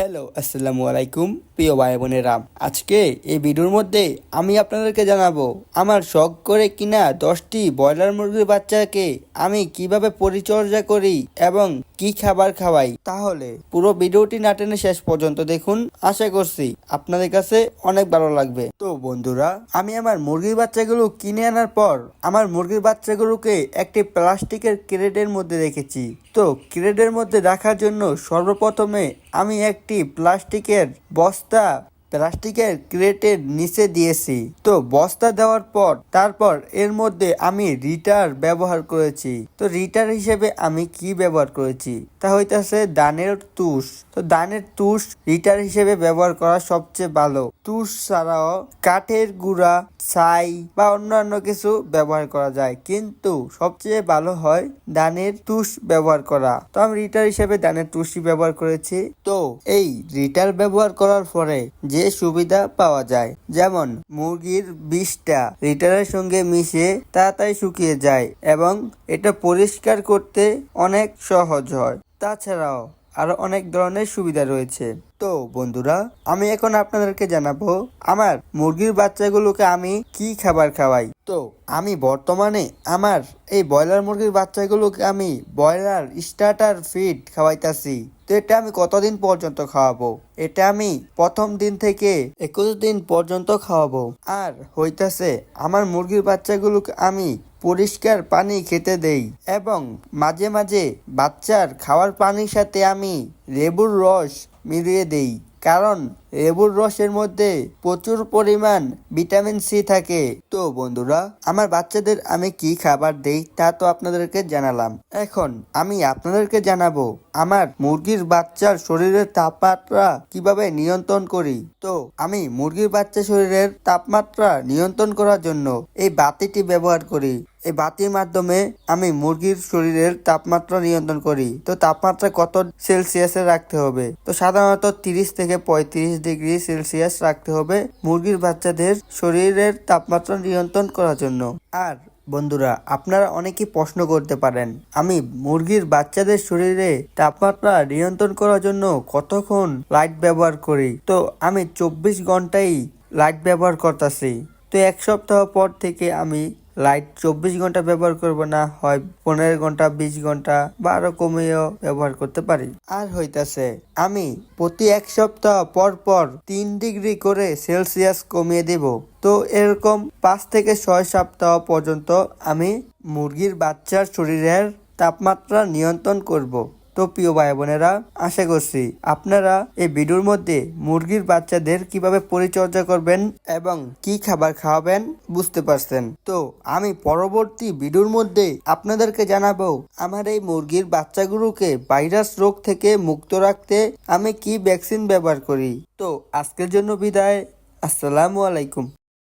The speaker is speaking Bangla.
হ্যালো, আসসালামু আলাইকুম, প্রিয় ভাই বোনেরা। আজকে এই ভিডিওর মধ্যে আমি আপনাদেরকে জানাব, আমার শখ করে কিনা দশটি ব্রয়লার মুরগির বাচ্চাকে আমি কীভাবে পরিচর্যা করি এবং কি খাবার খাওয়াই? তাহলে পুরো ভিডিওটি না টেনে শেষ পর্যন্ত দেখুন। আশা করছি আপনাদের কাছে অনেক ভালো লাগবে। তো বন্ধুরা, আমি আমার মুরগির বাচ্চাগুলো কিনে আনার পর আমার মুরগির বাচ্চাগুলোকে একটি প্লাস্টিকের ক্রেটের মধ্যে রেখেছি। তো ক্রেটের মধ্যে রাখার জন্য সর্বপ্রথমে আমি একটি প্লাস্টিকের বস্তা প্লাস্টিকের ক্রেটের নিচে দিয়েছি। তো বস্তা দেওয়ার পর, তারপর এর মধ্যে আমি রিটার ব্যবহার করেছি। তো রিটার হিসেবে আমি কি ব্যবহার করেছি? তা হইতাছে দানের তুষ। তো দানের তুষ রিটার হিসেবে ব্যবহার করা সবচেয়ে ভালো। তুষ ছাড়াও কাঠের গুঁড়া ছাই বা অন্যান্য কিছু ব্যবহার করা যায়। কিন্তু সবচেয়ে ভালো হয় দানের তুষ ব্যবহার করা। তো আমি রিটার হিসেবে দানের তুষই ব্যবহার করেছি। তো এই রিটার ব্যবহার করার পরে যে সুবিধা পাওয়া যায়, যেমন মুরগির বিষটা রিটারের সঙ্গে মিশে তাড়াতাড়ি শুকিয়ে যায় এবং এটা পরিষ্কার করতে অনেক সহজ হয়। তাছাড়াও আরও অনেক ধরনের সুবিধা রয়েছে। তো বন্ধুরা, আমি এখন আপনাদেরকে জানাব, আমার মুরগির বাচ্চাগুলোকে আমি কি খাবার খাওয়াই? তো আমি বর্তমানে আমার এই ব্রয়লার মুরগির বাচ্চাগুলোকে আমি ব্রয়লার স্টার্টার ফিড খাওয়াইতাছি। তো এটা আমি কতদিন পর্যন্ত খাওয়াবো? এটা আমি প্রথম দিন থেকে একুশ দিন পর্যন্ত খাওয়াবো। আর হইতাছে, আমার মুরগির বাচ্চাগুলোকে আমি পরিষ্কার পানি খেতে দেই এবং মাঝে মাঝে বাচ্চার খাওয়ার পানির সাথে আমি লেবুর রস মিলিয়ে দেই। কারণ লেবুর রসের মধ্যে প্রচুর পরিমাণ ভিটামিন সি থাকে। তো বন্ধুরা, আমার বাচ্চাদের আমি কি খাবার দেই তা তো আপনাদেরকে জানালাম। এখন আমি আপনাদেরকে জানাব, আমার মুরগির বাচ্চার শরীরের তাপমাত্রা কীভাবে নিয়ন্ত্রণ করি? তো আমি মুরগির বাচ্চা শরীরের তাপমাত্রা নিয়ন্ত্রণ করার জন্য এই বাতিটি ব্যবহার করি। এই বাতির মাধ্যমে আমি মুরগির শরীরের তাপমাত্রা নিয়ন্ত্রণ করি। তো তাপমাত্রা কত সেলসিয়াসে রাখতে হবে? তো সাধারণত তিরিশ থেকে পঁয়ত্রিশ ডিগ্রি সেলসিয়াস রাখতে হবে মুরগির বাচ্চাদের শরীরের তাপমাত্রা নিয়ন্ত্রণ করার জন্য। আর বন্ধুরা, আপনারা অনেকেই প্রশ্ন করতে পারেন, আমি মুরগির বাচ্চাদের শরীরে তাপমাত্রা নিয়ন্ত্রণ করার জন্য কতক্ষণ লাইট ব্যবহার করি? তো আমি চব্বিশ ঘন্টাই লাইট ব্যবহার করতেছি। তো এক সপ্তাহ পর থেকে আমি লাইট চব্বিশ ঘণ্টা ব্যবহার করব না, হয় পনেরো ঘণ্টা, বিশ ঘণ্টা বা আরও কমেও ব্যবহার করতে পারি। আর হইতাছে, আমি প্রতি এক সপ্তাহ পর পর তিন ডিগ্রি করে সেলসিয়াস কমিয়ে দেব। তো এরকম পাঁচ থেকে ছয় সপ্তাহ পর্যন্ত আমি মুরগির বাচ্চার শরীরের তাপমাত্রা নিয়ন্ত্রণ করব। তো প্রিয় ভাই বোনেরা আশা করছি আপনারা এই ভিডিওর মধ্যে মুরগির বাচ্চাদের কীভাবে পরিচর্যা করবেন এবং কি খাবার খাওয়াবেন বুঝতে পারছেন। তো আমি পরবর্তী ভিডিওর মধ্যে আপনাদেরকে জানাব, আমার এই মুরগির বাচ্চাগুলোকে ভাইরাস রোগ থেকে মুক্ত রাখতে আমি কি ভ্যাকসিন ব্যবহার করি। তো আজকের জন্য বিদায়, আসসালামু আলাইকুম।